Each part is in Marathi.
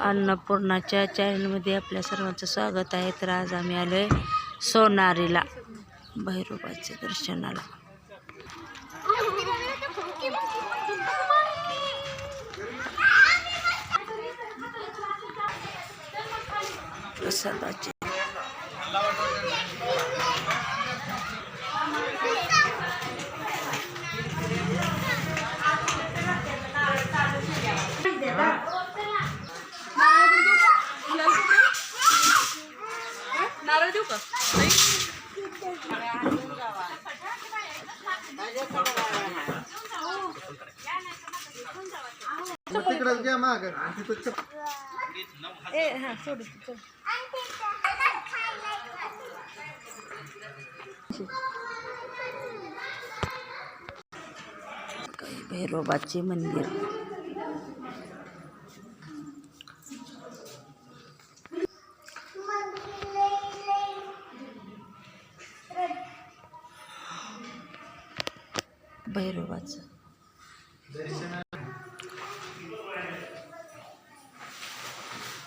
अन्नपूर्णाच्या चॅनलमध्ये आपल्या सर्वांचं स्वागत आहे. तर आज आम्ही आलो आहे सोनारीला भैरोबाचे दर्शनाला. प्रसादाचे नारळ देऊ का तिकडं घ्या माग ए हा सोड भैरोबाचे मंदिर.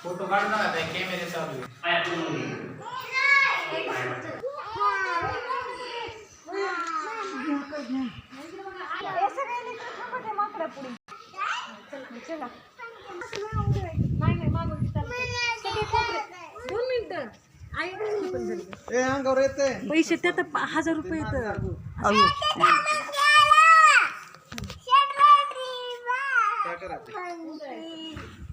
फोटो कॅमेरे चालू येते पैसे त्यात हजार रुपये येतं 看不清。